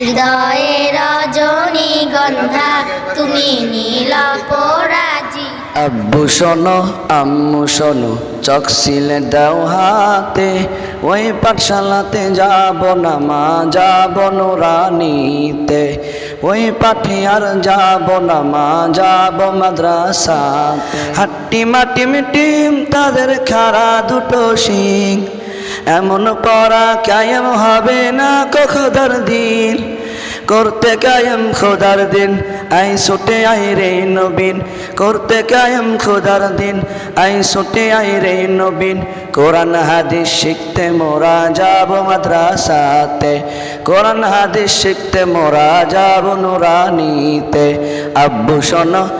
হৃদয়ে রজনী গন্ধা, তুমি নীল পরাজি আব্বু শোনো, আম্মু শোনো চক সিলে দাও হাতে, ওই পাঠশালাতে যাব না মা, যাব নুরানিতে ওই পাঠে আর যাব না মা, যাব মাদ্রাসা হাট্টি মাটি মিটিম, তাদের খারা দুটো শিং। এমন পড়া কায়েম হবে না কখদার দিন। করতে কায়েম খোদার দিন, আই ছুটে আই রে নবীন। করতে কায়েম খোদার দিন, আই ছুটে আই রে নবীন। কোরআন হাদিস শিখতে মোরা যাব মাদ্রাসাতে। কোরআন হাদিস শিখতে মোরা যাব নুরানিতে। আব্বু শোনো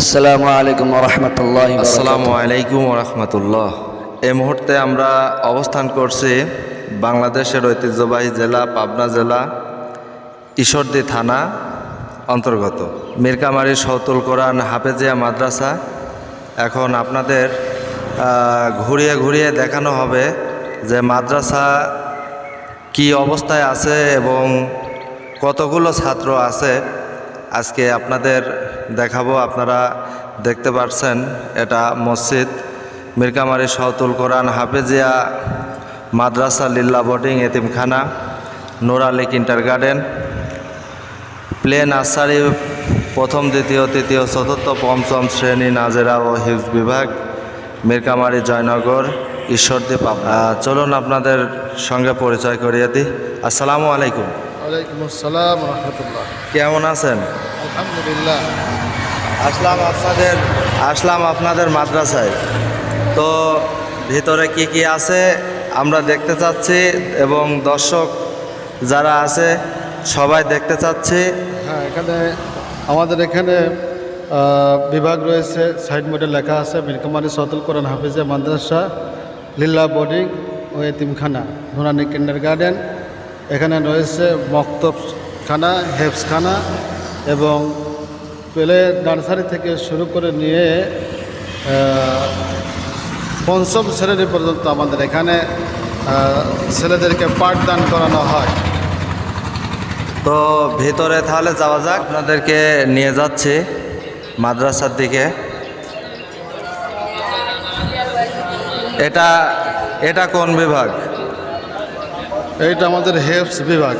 আসসালামু আলাইকুম রহমতুল্লাহ আসসালামু আলাইকুম রহমতুল্লাহ। এ মুহূর্তে আমরা অবস্থান করছি বাংলাদেশের ঐতিহ্যবাহী জেলা পাবনা জেলা ঈশ্বরদী থানা অন্তর্গত। মিরকামারি সৌতুল কোরআন হাফেজিয়া মাদ্রাসা। এখন আপনাদের ঘুরিয়ে ঘুরিয়ে দেখানো হবে যে মাদ্রাসা কি অবস্থায় আছে এবং কতগুলো ছাত্র আছে। আজকে আপনাদের দেখাবো, আপনারা দেখতে পাচ্ছেন এটা মসজিদ মিরকামারি সৌতুল কোরআন হাফেজিয়া মাদ্রাসা লিল্লা বোর্ডিং এতিমখানা, নোরালি কিন্টার গার্ডেন প্লে নার্সারি প্রথম, দ্বিতীয়, তৃতীয়, চতুর্থ, পঞ্চম শ্রেণি নাজেরা ও হিউজ বিভাগ মিরকামারি জয়নগর, ঈশ্বরদী চলুন আপনাদের সঙ্গে পরিচয় করিয়ে দিই। আসসালামু আলাইকুম। ওয়ালাইকুম আসসালাম রহমতুল্লাহ। কেমন আছেন? আলহামদুলিল্লাহ। আসলাম আপনাদের আসলাম আপনাদের মাদ্রাসায়। তো ভিতরে কি কি আছে আমরা দেখতে চাচ্ছি এবং দর্শক যারা আছে সবাই দেখতে চাচ্ছি। হ্যাঁ এখানে আমাদের এখানে বিভাগ রয়েছে সাইড মোডে লেখা আছে মিরকামারি সতুল কোরআন হাফিজে মাদ্রাসা লিল্লা বোর্ডিং ও এতিমখানা নুরানি কিন্ডার গার্ডেন এখানে রয়েছে মক্তবখানা হেফসখানা এবং পেলে নার্সারি থেকে শুরু করে নিয়ে পঞ্চম শ্রেণি পর্যন্ত আমাদের এখানে ছেলেদেরকে পাঠদান করানো হয়। তো ভিতরে তাহলে যাওয়া যাক, আপনাদেরকে নিয়ে যাচ্ছি মাদ্রাসার দিকে। এটা এটা কোন বিভাগ? এইটা আমাদের হেফস বিভাগ।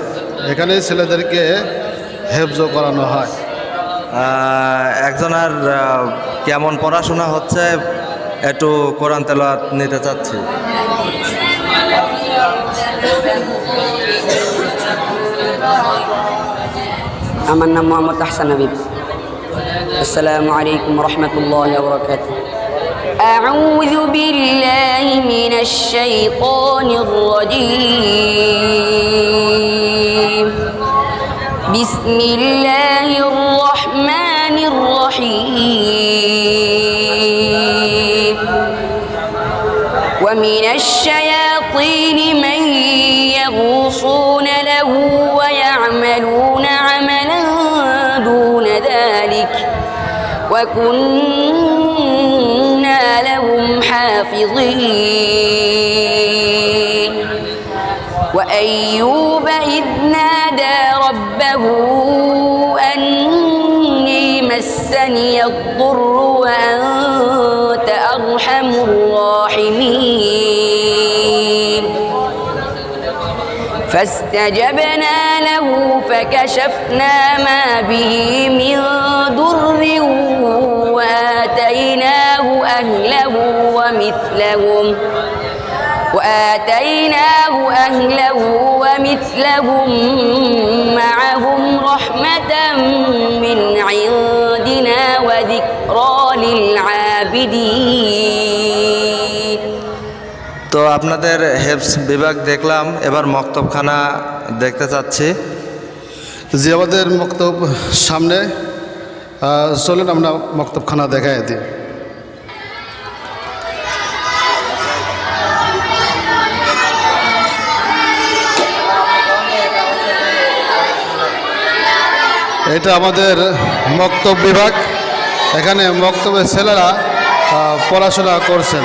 এখানেই ছেলেদেরকে হেফজও করানো হয়। একজনের কেমন পড়াশোনা হচ্ছে একটু কোরআন তেলাওয়াত নিতে চাচ্ছি। আমার নাম মোহাম্মদ আহসান হাবিব। আসসালামু আলাইকুম রহমতুল্লাহ বরকাত أعوذ بالله من الشيطان الرجيم. بسم الله الرحمن الرحيم. ومن الشياطين من يغوصون له ويعملون عملا دون ذلك. وكنا حافظين وأيوب إذ نادى ربه أني مسني الضر وأنت أرحم الراحمين. فاستجبنا له فكشفنا ما به من ضر وآتيناه أهله ومثلهم وآتيناه أهله ومثلهم معهم رحمة من عندنا وذكرى للعابدين আপনাদের হেফস বিভাগ দেখলাম, এবার মক্তবখানা দেখতে চাচ্ছি। যে আমাদের মক্তব সামনে চলুন আমরা মক্তবখানা দেখাই দিই। এটা আমাদের মক্তব বিভাগ। এখানে মক্তবের ছেলেরা পড়াশোনা করছেন।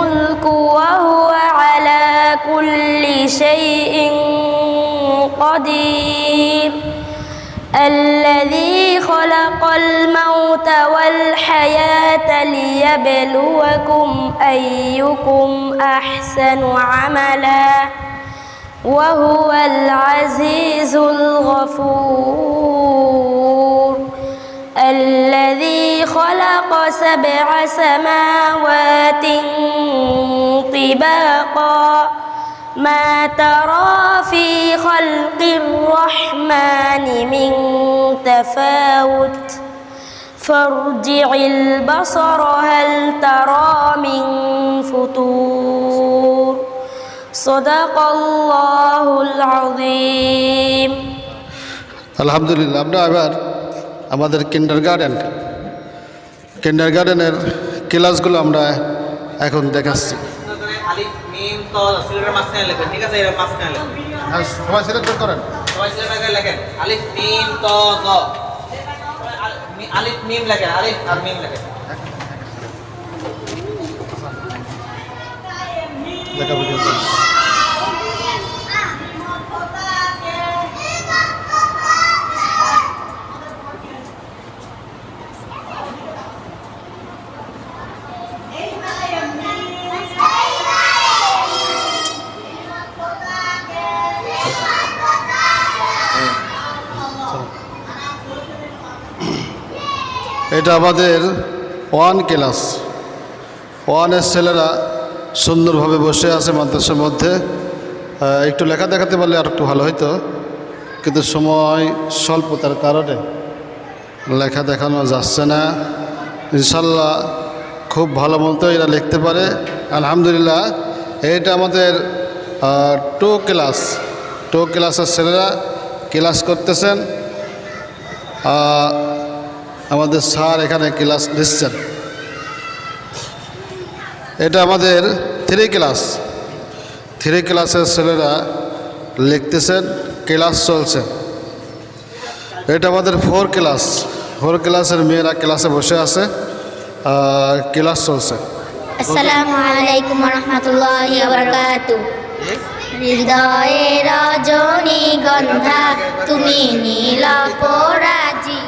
قدير. الذي خلق الموت والحياة ليبلوكم أيكم أحسن عملا. وهو العزيز الغفور. الذي خلق سبع سماوات طباقا. ما ترى في خلق الرحمن من تفاوت فارجع البصر هل ترى من فطور صدق الله العظيم আলহামদুলিল্লাহ আমরা এবার আমাদের কিন্ডার গার্ডেন কিন্ডার গার্ডেনের ক্লাসগুলো আমরা এখন দেখাচ্ছি আলিফ মিম ত সিলেটের মাঝখানে লেখেন ঠিক আছে? এর মাঝখানে লেখেন। সবাই সিলেক্ট করেন। সবাই আগে লেখেন। আলিফ মিম ত জ। আলিফ মিম লেখেন আলিফ আর মিম লেখেন। লেখা পর্যন্ত এটা আমাদের ওয়ান ক্লাস। ওয়ানের ছেলেরা সুন্দরভাবে বসে আছে মাদ্রাসার মধ্যে। একটু লেখা দেখাতে পারলে আর একটু ভালো হতো কিন্তু সময় স্বল্পতার কারণে লেখা দেখানো যাচ্ছে না। ইনশাল্লাহ খুব ভালো মতো এরা লিখতে পারে। আলহামদুলিল্লাহ এটা আমাদের টু ক্লাস। টু ক্লাসের ছেলেরা ক্লাস করতেছেন। আমাদের স্যার এখানে ক্লাস নিচ্ছেন এটা আমাদের থ্রি ক্লাস থ্রি ক্লাসের ছেলেরা লিখতেছেন, ক্লাস চলছে। এটা আমাদের ফোর ক্লাস ফোর ক্লাসের মেয়েরা ক্লাসে বসে আছে, আর ক্লাস চলছে। আসসালামু আলাইকুম রজনী গন্ধা, তুমি নীল পরাজি